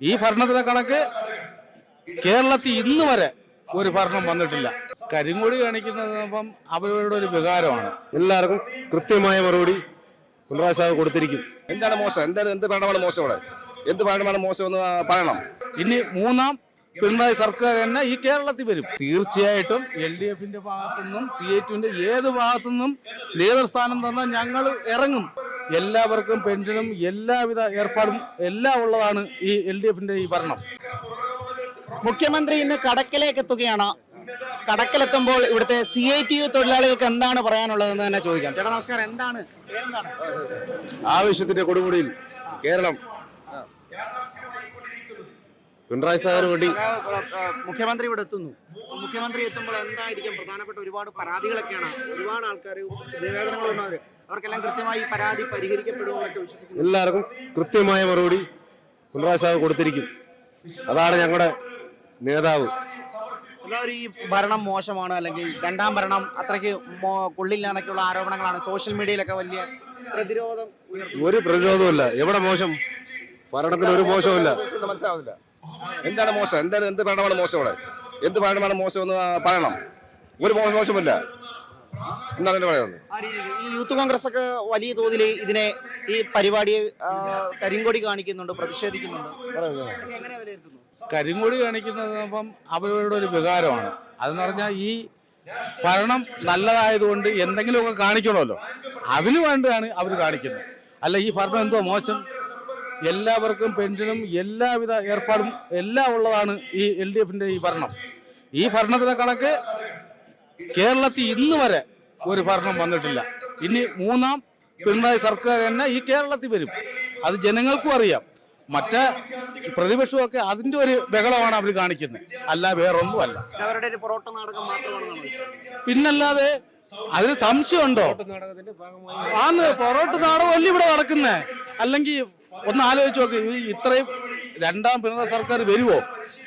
ഈ ഭരണത്തിലെ കണക്ക് കേരളത്തിൽ ഇന്ന് വരെ ഒരു ഭരണം വന്നിട്ടില്ല. കരിങ്കൊടി കാണിക്കുന്നത് ഇപ്പം അവരുടെ ഒരു വികാരമാണ്. എല്ലാവർക്കും കൃത്യമായ മറുപടി പിണറായി സാഹിബ് കൊടുത്തിരിക്കും. എന്താണ് മോശം? എന്താണ് എന്ത് ഭരണമാണ് മോശം ഇവിടെ എന്ത് ഭരണമാണ് മോശം എന്ന് പറയണം. ഇനി മൂന്നാം പിണറായി സർക്കാർ തന്നെ ഈ കേരളത്തിൽ വരും. തീർച്ചയായിട്ടും എൽ ഡി എഫിന്റെ ഭാഗത്തുനിന്നും സി ഐ ടുവിന്റെ ഏത് ഭാഗത്തുനിന്നും നേതൃസ്ഥാനം തന്നാൽ ഞങ്ങൾ ഇറങ്ങും. എല്ലാവർക്കും പെൻഷനും എല്ലാവിധ ഏർപ്പാടും എല്ലാം ഉള്ളതാണ് ഈ എൽ ഡി എഫിന്റെ ഈ ഭരണം. മുഖ്യമന്ത്രി ഇന്ന് കടക്കിലേക്ക് എത്തുകയാണ്. കടക്കിലെത്തുമ്പോൾ ഇവിടുത്തെ സി ഐ ടി യു തൊഴിലാളികൾക്ക് എന്താണ് പറയാനുള്ളതെന്ന് തന്നെ ചോദിക്കാം. ചേട്ടാ നമസ്കാരം. എന്താണ്? ആവശ്യത്തിന്റെ കൊടുമുടിയിൽ കേരളം. പിണറായി സാഗർ വേണ്ടി മുഖ്യമന്ത്രി ഇവിടെ എത്തുന്നു. മുഖ്യമന്ത്രി എത്തുമ്പോൾ എന്തായിരിക്കും? പ്രധാനപ്പെട്ട ഒരുപാട് പരാതികളൊക്കെയാണ്. ഒരുപാട് ആൾക്കാർ നിവേദനങ്ങളുണ്ട് അവർക്കെല്ലാം കൃത്യമായി പരാതി പരിഹരിക്കപ്പെടുമെന്നൊക്കെ വിശ്വസിക്കുന്നു. എല്ലാവർക്കും കൃത്യമായ മറുപടി പിണറായി കൊടുത്തിരിക്കും. അതാണ് ഞങ്ങളുടെ നേതാവ്. എല്ലാവരും ഈ ഭരണം മോശമാണ് അല്ലെങ്കിൽ രണ്ടാം ഭരണം അത്രയ്ക്ക് കൊള്ളില്ല എന്നൊക്കെയുള്ള ആരോപണങ്ങളാണ്. സോഷ്യൽ മീഡിയയിലൊക്കെ വലിയ പ്രതിരോധം. ഒരു പ്രതിരോധമില്ല എവിടെ മോശം? ഭരണത്തിന് ഒരു മോശമില്ല മനസ്സിലാവുന്നില്ല. എന്താണ് മോശം? എന്താണ് എന്ത് ഭരണമാണ് മോശം ഇവിടെ? എന്ത് ഭരണമാണ് മോശം എന്ന് പറയണം. ഒരു മോശം മോശമില്ല എന്താണ് എന്റെ പറയുന്നത് ഈ യൂത്ത് കോൺഗ്രസ് ഒക്കെ വലിയ തോതിൽ ഇതിനെ ഈ പരിപാടിയെ ആ, കരിങ്കൊടി കാണിക്കുന്നുണ്ട് പ്രതിഷേധിക്കുന്നുണ്ട്. ഇതൊക്കെ എങ്ങനെ വിലയിരുത്തുന്നു? കരിങ്കൊടി കാണിക്കുന്നത് ഇപ്പം അവരുടെ ഒരു വികാരമാണ്. അതെന്ന് പറഞ്ഞാൽ ഈ ഭരണം നല്ലതായതുകൊണ്ട് എന്തെങ്കിലുമൊക്കെ കാണിക്കണമല്ലോ. അതിനു വേണ്ടിയാണ് അവർ കാണിക്കുന്നത്. അല്ല ഈ ഭരണം എന്തോ മോശം. എല്ലാവർക്കും പെൻഷനും എല്ലാവിധ ഏർപ്പാടും എല്ലാം ഉള്ളതാണ് ഈ എൽ ഡി എഫിന്റെ ഈ ഭരണം. ഈ ഭരണത്തിന്റെ കണക്ക് കേരളത്തിൽ ഇന്ന് വരെ ഒരു ഭരണം വന്നിട്ടില്ല. ഇനി മൂന്നാം പിണറായി സർക്കാർ തന്നെ ഈ കേരളത്തിൽ വരും. അത് ജനങ്ങൾക്കും അറിയാം. മറ്റേ പ്രതിപക്ഷമൊക്കെ അതിന്റെ ഒരു ബഹളമാണ് അവർ കാണിക്കുന്നത്. അല്ല വേറൊന്നും അല്ല പിന്നല്ലാതെ അതിന് സംശയമുണ്ടോ? ആന്ന് പൊറോട്ട് നാടകമല്ല ഇവിടെ നടക്കുന്നേ? അല്ലെങ്കിൽ ഒന്ന് ആലോചിച്ച് നോക്ക് ഇത്രയും രണ്ടാം പിണറായി സർക്കാർ വരുവോ?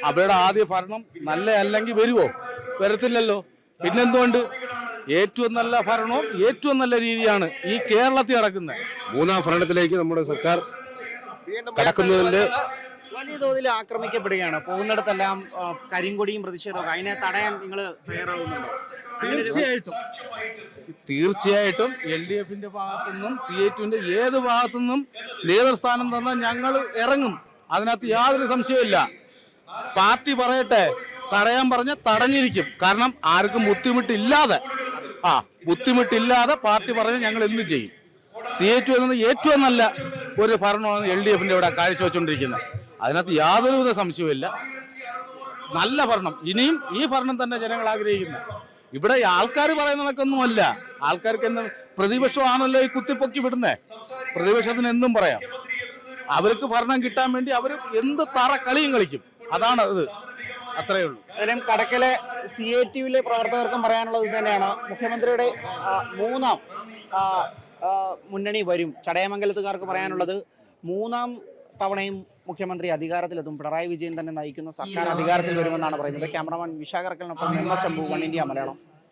അവരുടെ ആദ്യ ഭരണം നല്ല അല്ലെങ്കിൽ വരുവോ? വരത്തില്ലല്ലോ. പിന്നെന്തുകൊണ്ട്? ഏറ്റവും നല്ല ഭരണവും ഏറ്റവും നല്ല രീതിയാണ് ഈ കേരളത്തിൽ നടക്കുന്നത്. മൂന്നാം ഭരണത്തിലേക്ക് നമ്മുടെ സർക്കാർ കടക്കുന്നതിന്റെ വലിയ തോതിൽ ആക്രമിക്കപ്പെടുകയാണ്. പോകുന്നിടത്തെല്ലാം കരിങ്കൊടിയും പ്രതിഷേധമൊക്കെ അതിനെ തടയാൻ നിങ്ങൾ തീർച്ചയായിട്ടും. തീർച്ചയായിട്ടും എൽ ഡി എഫിന്റെ ഭാഗത്തുനിന്നും സി ഐ ടുവിന്റെ ഏത് ഭാഗത്തുനിന്നും നേതൃസ്ഥാനം തന്നാൽ ഞങ്ങൾ ഇറങ്ങും. അതിനകത്ത് യാതൊരു സംശയമില്ല പാർട്ടി പറയട്ടെ തടയാൻ പറഞ്ഞ തടഞ്ഞിരിക്കും. കാരണം ആർക്കും ബുദ്ധിമുട്ടില്ലാതെ. ആ ബുദ്ധിമുട്ടില്ലാതെ പാർട്ടി പറഞ്ഞ ഞങ്ങൾ എന്തും ചെയ്യും. സി എ ടു എന്നത് ഏറ്റവും നല്ല ഒരു ഭരണമാണ് എൽ ഡി എഫിന്റെ ഇവിടെ കാഴ്ചവെച്ചുകൊണ്ടിരിക്കുന്നത്. അതിനകത്ത് യാതൊരുവിധ സംശയവുമില്ല. നല്ല ഭരണം. ഇനിയും ഈ ഭരണം തന്നെ ജനങ്ങൾ ആഗ്രഹിക്കുന്നു ഇവിടെ ആൾക്കാർ പറയുന്നതൊക്കെയൊന്നുമല്ല. ആൾക്കാർക്ക് എന്ത് പ്രതിപക്ഷമാണല്ലോ ഈ കുത്തിപ്പൊക്കി വിടുന്നേ. പ്രതിപക്ഷത്തിന് എന്തും പറയാം. അവർക്ക് ഭരണം കിട്ടാൻ വേണ്ടി അവർ എന്ത് തറ കളിയും കളിക്കും. അതാണ് ഇത്. അത്രയേ ഉള്ളൂ. അതിനും കടക്കലെ സി എ ടി യുവിലെ പ്രവർത്തകർക്കും പറയാനുള്ളത് ഇത് തന്നെയാണ്. മുഖ്യമന്ത്രിയുടെ മൂന്നാം മുന്നണി വരും. ചടയമംഗലത്തുകാർക്ക് പറയാനുള്ളത് മൂന്നാം തവണയും മുഖ്യമന്ത്രി അധികാരത്തിലെത്തും. പിണറായി വിജയൻ തന്നെ നയിക്കുന്ന സർക്കാർ അധികാരത്തിൽ വരുമെന്നാണ് പറയുന്നത്. Cameraman വിശാഖർക്കലിനൊപ്പം M S Shambhu one India Malayalam.